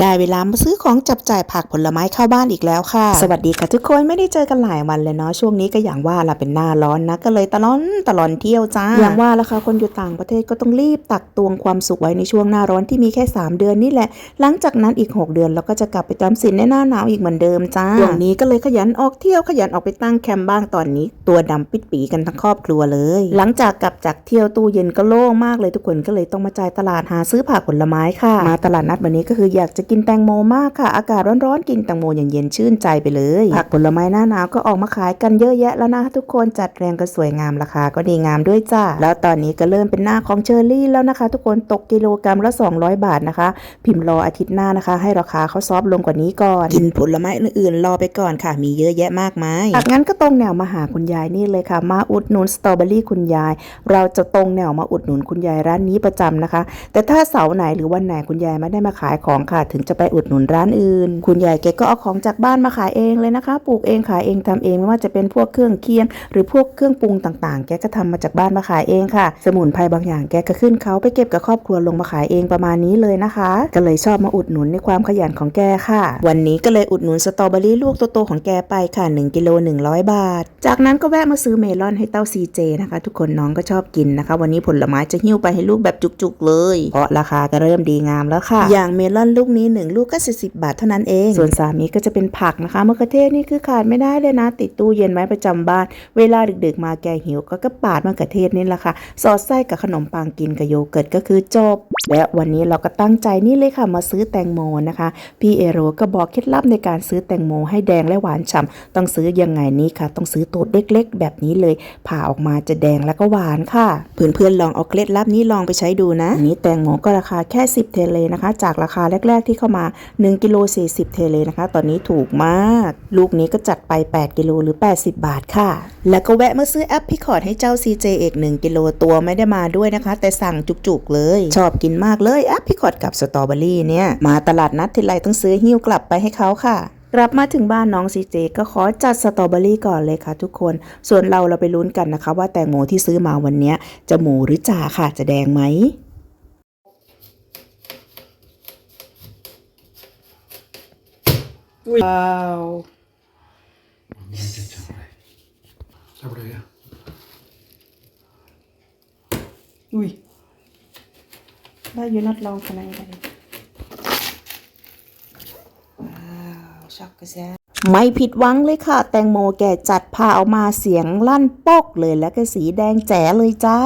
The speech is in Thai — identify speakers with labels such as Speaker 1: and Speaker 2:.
Speaker 1: ได้เวลามาซื้อของจับจ่ายผักผลไม้เข้าบ้านอีกแล้วค่ะ สวัสดีค่ะทุกคนไม่ได้เจอกันหลายวันเลยเนาะช่วงนี้ก็อย่างว่าละเป็นหน้าร้อนนะก็เลยตะลอนตะลอนเที่ยวจ้าอย่างว่าละค่ะคนอยู่ต่างประเทศก็ต้องรีบตักตวงความสุขไว้ในช่วงหน้าร้อนที่มีแค่ 3 เดือนนี่แหละ หลังจากนั้นอีก 6 เดือนเราก็จะกลับไปจำศีลในหน้าหนาวอีกเหมือนเดิมจ้าช่วงนี้ก็เลยขยันออกเที่ยวขยันออกไปตั้งแคมป์บ้างตอนนี้ ตัวดำปิดปีกันทั้งครอบครัวเลย หลังจากกลับจากเที่ยวตู้เย็นก็โล่งมากเลยทุกคนก็เลยต้องมาจ่ายตลาดหาซื้อผักผลไม้ค่ะ มาตลาดนัดวันนี้ก็คืออยากจะกินแตงโมมากค่ะ อากาศร้อนๆกินแตงโมอย่างเย็นชื่นใจไปเลย ผักผลไม้หน้าหนาวก็ออกมาขายกันเยอะแยะแล้วนะทุกคนจัดแรงก็สวยงามราคาก็ดีงามด้วยจ้าแล้วตอนนี้ก็เริ่มเป็นหน้าของเชอร์รี่แล้วนะคะ ทุกคนตกกิโลกรัมละ 200 บาทนะคะ พิมพ์รออาทิตย์หน้านะคะ ให้ราคาเขาซอฟลงกว่านี้ก่อนกินผลไม้อื่นๆรอไปก่อนค่ะ มีเยอะแยะมากมายจากงั้นก็ตรงแนวมาหาคุณยายนี่เลยค่ะ มาอุดหนุนสตรอเบอรี่คุณยาย เราจะตรงแนวมาอุดหนุนคุณยายร้านนี้ประจำนะคะ แต่ถ้าเสาร์ไหนหรือวันไหนคุณยายไม่ได้มาขายของค่ะถึงจะไปอุดหนุนร้านอื่น คุณยายแกก็เอาของจากบ้านมาขายเองเลยนะคะ ปลูกเองขายเองทำเองไม่ว่าจะเป็นพวกเครื่องเคียง หรือพวกเครื่องปรุงต่างๆ แกก็ทำมาจากบ้านมาขายเองค่ะ สมุนไพรบางอย่างแกก็ขึ้นเขาไปเก็บกับครอบครัวลงมาขายเองประมาณนี้เลยนะคะ ก็เลยชอบมาอุดหนุนในความขยันของแกค่ะ วันนี้ก็เลยอุดหนุนสตรอเบอรี่ลูกโตๆของแกไปค่ะ1กิโล100 บาท จากนั้นก็แวะมาซื้อเมลอนให้เต้าซีเจนะคะ ทุกคนน้องก็ชอบกินนะคะ วันนี้ผลไม้จะหิ้วไปให้ลูกแบบจุกๆเลย เพราะราคาก็เริ่มดีงามแล้วค่ะ อย่างเมลอนลูกนี้ 1 ลูกก็40บาทเท่านั้นเอง ส่วนสามีก็จะเป็นผักนะคะมะเขือเทศนี่คือขาดไม่ได้เลยนะ ติดตู้เย็นไว้ประจำบ้าน เวลาดึกๆ มาแกหิวก็ก็ปาดมะเขือเทศนี่แหละค่ะ สอดไส้กับขนมปังกินกับโยเกิร์ตก็คือจบ และวันนี้เราก็ตั้งใจนี่เลยค่ะมาซื้อแตงโมนะคะ พี่เอโรก็บอกเคล็ดลับในการซื้อแตงโมให้แดงและหวานฉ่ำต้องซื้อยังไงนี้ค่ะ ต้องซื้อตัวเล็กๆ แบบนี้เลยผ่าออกมาจะแดงแล้วก็หวานค่ะเพื่อนๆลองเอาเคล็ดลับนี้ลองไปใช้ดูนะนนี้แตงโมก็ราคาแค่ 10 เทเลนะคะ จากราคาแรกๆที่เข้ามา1กิโล40 เทเลนะคะ ตอนนี้ถูกมาก ลูกนี้ก็จัดไป 8 กิโลหรือ 80 บาทค่ะ แล้วก็แวะมาซื้อแอปพิคอร์ดให้เจ้า CJ เอก1กิโลตัวไม่ได้มาด้วยนะคะ แต่สั่งจุกๆเลย ชอบกินมากเลยแอปพิคอร์ดกับสตรอเบอรี่เนี่ย มาตลาดนัดทีไรต้องซื้อหิ้วกลับไปให้เขาค่ะกลับมาถึงบ้านน้องซีเจก็ขอจัดสตรอเบอรี่ก่อนเลยค่ะทุกคน ส่วนเราเราไปลุ้นกันนะคะ ว่าแตงโมที่ซื้อมาวันนี้จะหมูหรือจ่าค่ะจะแดงไหม
Speaker 2: ว้าว
Speaker 3: Där var det.
Speaker 2: อุ้ยได้อยู่นัดลองกันอะไรว้าวช็อกโกแลต
Speaker 1: ไม่ผิดหวังเลยค่ะ แตงโมแกจัดพาออกมาเสียงลั่นปอกเลยแล้วก็สีแดงแจ๋เลยจ้า